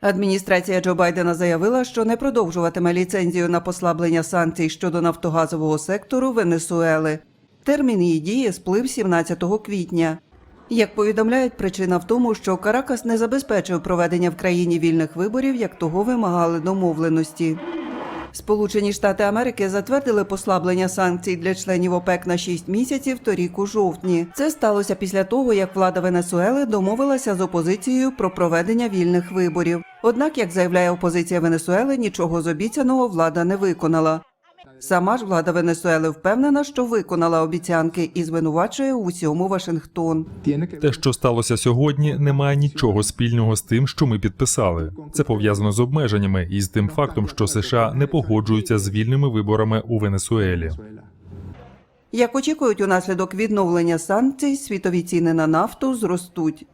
Адміністрація Джо Байдена заявила, що не продовжуватиме ліцензію на послаблення санкцій щодо нафтогазового сектору Венесуели. Термін її дії сплив 17 квітня. Як повідомляють, причина в тому, що Каракас не забезпечив проведення в країні вільних виборів, як того вимагали домовленості. Сполучені Штати Америки затвердили послаблення санкцій для членів ОПЕК на 6 місяців торік у жовтні. Це сталося після того, як влада Венесуели домовилася з опозицією про проведення вільних виборів. Однак, як заявляє опозиція Венесуели, нічого з обіцяного влада не виконала. Сама ж влада Венесуели впевнена, що виконала обіцянки і звинувачує у всьому Вашингтон. Те, що сталося сьогодні, не має нічого спільного з тим, що ми підписали. Це пов'язано з обмеженнями і з тим фактом, що США не погоджуються з вільними виборами у Венесуелі. Як очікують, унаслідок відновлення санкцій світові ціни на нафту зростуть.